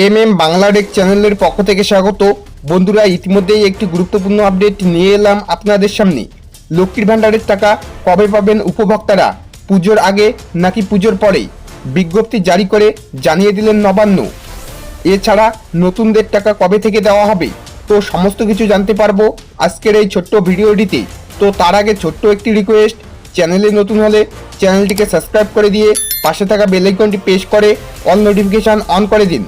M M বাংলাডেক চ্যানেলের পক্ষ থেকে স্বাগত। বন্ধুরা, ইতিমধ্যেই একটি গুরুত্বপূর্ণ আপডেট নিয়ে এলাম আপনাদের সামনে। লক্ষ্মীর ভাণ্ডারের টাকা কবে পাবেন উপভোক্তারা? পুজোর আগে নাকি পুজোর পরে? বিজ্ঞপ্তি জারি করে জানিয়ে দিলেন নবান্ন। এছাড়া নতুনদের টাকা কবে থেকে দেওয়া হবে? তো সমস্ত কিছু জানতে পারব আজকের এই ছোট্ট ভিডিওটিতে। তো তার আগে ছোট্ট একটি রিকোয়েস্ট চ্যানেলে নতুন হলে চ্যানেলটিকে সাবস্ক্রাইব করে দিয়ে পাশে থাকা বেল আইকনটি প্রেস করে অল নোটিফিকেশন অন করে দিন।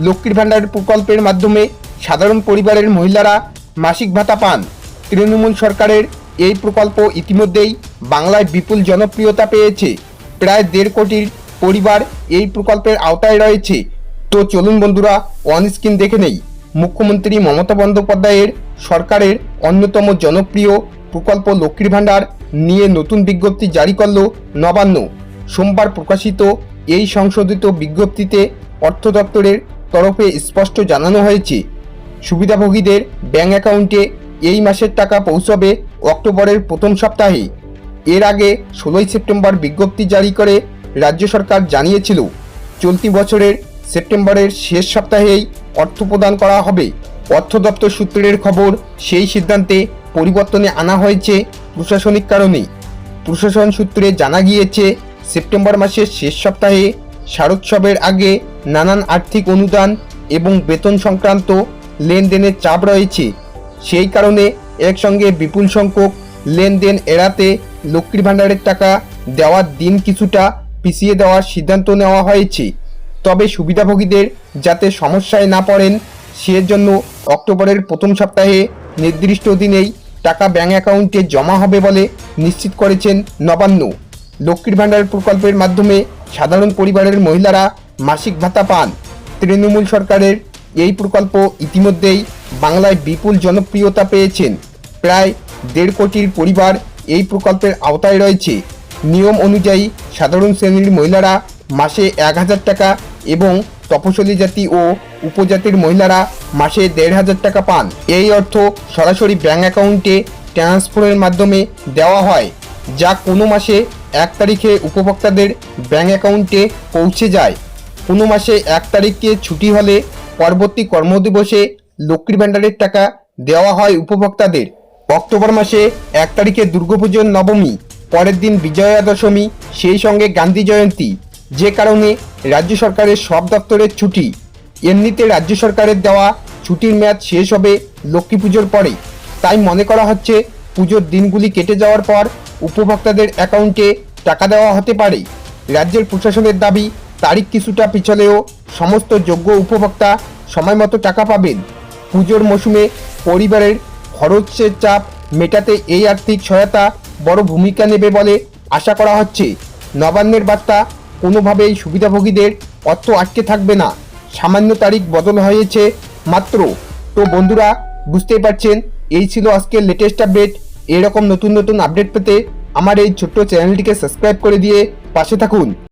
লক্ষ্মীর ভাণ্ডার প্রকল্পের মাধ্যমে সাধারণ পরিবারের মহিলারা মাসিক ভাতা পান। তৃণমূল সরকারের এই প্রকল্প ইতিমধ্যেই বাংলায় বিপুল জনপ্রিয়তা পেয়েছে। প্রায় দেড় কোটির পরিবার এই প্রকল্পের আওতায় রয়েছে। তো চলুন বন্ধুরা অন স্ক্রিন দেখে নেই। মুখ্যমন্ত্রী মমতা বন্দ্যোপাধ্যায়ের সরকারের অন্যতম জনপ্রিয় প্রকল্প লক্ষ্মীর ভাণ্ডার নিয়ে নতুন বিজ্ঞপ্তি জারি করল নবান্ন। সোমবার প্রকাশিত এই সংশোধিত বিজ্ঞপ্তিতে অর্থ দপ্তরের তরফে স্পষ্ট জানানো হয়েছে, সুবিধাভোগীদের ব্যাঙ্ক অ্যাকাউন্টে এই মাসের টাকা পৌঁছবে অক্টোবরের প্রথম সপ্তাহে। এর আগে ষোলোই সেপ্টেম্বর বিজ্ঞপ্তি জারি করে রাজ্য সরকার জানিয়েছিল, চলতি বছরের সেপ্টেম্বরের শেষ সপ্তাহেই অর্থ প্রদান করা হবে। অর্থ দপ্তর সূত্রের খবর, সেই সিদ্ধান্তে পরিবর্তনে আনা হয়েছে প্রশাসনিক কারণে। প্রশাসন সূত্রে জানা গিয়েছে, সেপ্টেম্বর মাসের শেষ সপ্তাহে শারোৎসবের আগে নানান আর্থিক অনুদান এবং বেতন সংক্রান্ত লেনদেনের চাপ রয়েছে। সেই কারণে একসঙ্গে বিপুল সংখ্যক লেনদেন এড়াতে লক্ষ্মীর ভাণ্ডারের টাকা দেওয়ার দিন কিছুটা পিছিয়ে দেওয়ার সিদ্ধান্ত নেওয়া হয়েছে। তবে সুবিধাভোগীদের যাতে সমস্যায় না পড়েন, সেজন্য অক্টোবরের প্রথম সপ্তাহে নির্দিষ্ট দিনেই টাকা ব্যাঙ্ক অ্যাকাউন্টে জমা হবে বলে নিশ্চিত করেছেন নবান্ন। লক্ষ্মীর ভাণ্ডার প্রকল্পের মাধ্যমে সাধারণ পরিবারের মহিলারা মাসিক ভাতা পান। তৃণমূল সরকারের এই প্রকল্প ইতিমধ্যেই বাংলায় বিপুল জনপ্রিয়তা পেয়েছেন। প্রায় দেড় কোটির পরিবার এই প্রকল্পের আওতায় রয়েছে। নিয়ম অনুযায়ী সাধারণ শ্রেণির মহিলারা মাসে এক হাজার টাকা এবং তপশিলি জাতি ও উপজাতির মহিলারা মাসে দেড় হাজার টাকা পান। এই অর্থ সরাসরি ব্যাঙ্ক অ্যাকাউন্টে ট্রান্সফারের মাধ্যমে দেওয়া হয়, যা কোনো মাসে এক তারিখে উপভোক্তাদের ব্যাঙ্ক অ্যাকাউন্টে পৌঁছে যায়। কোনো মাসে এক তারিখে ছুটি হলে পরবর্তী কর্মদিবসে লক্ষ্মীর ভাণ্ডারের টাকা দেওয়া হয় উপভোক্তাদের। অক্টোবর মাসে এক তারিখে দুর্গাপুজোর নবমী, পরের দিন বিজয়া দশমী, সেই সঙ্গে গান্ধী জয়ন্তী। যে কারণে রাজ্য সরকারের সব দপ্তরের ছুটি। এমনিতে রাজ্য সরকারের দেওয়া ছুটির মেয়াদ শেষ হবে লক্ষ্মী পুজোর পরে। তাই মনে করা হচ্ছে পুজোর দিনগুলি কেটে যাওয়ার পর উপভোক্তাদের অ্যাকাউন্টে টাকা দেওয়া হতে পারে। রাজ্যের প্রশাসনের দাবি তারিখ কিছুটা পিছলেও সমস্ত যোগ্য উপভোক্তা সময় মতো টাকা পাবেন। পুজোর মৌসুমে পরিবারের খরচের চাপ মেটাতে এই আর্থিক সহায়তা বড় ভূমিকা নেবে বলে আশা করা হচ্ছে। নবান্নের বার্তা, কোনোভাবেই সুবিধাভোগীদের অর্থ আটকে থাকবে না। সামান্য তারিখ বদল হয়েছে মাত্র। তো বন্ধুরা, বুঝতেই পারছেন, এই ছিল আজকের লেটেস্ট আপডেট এরকম নতুন নতুন আপডেট পেতে আমার এই ছোট্ট চ্যানেলটিকে সাবস্ক্রাইব করে দিয়ে পাশে থাকুন।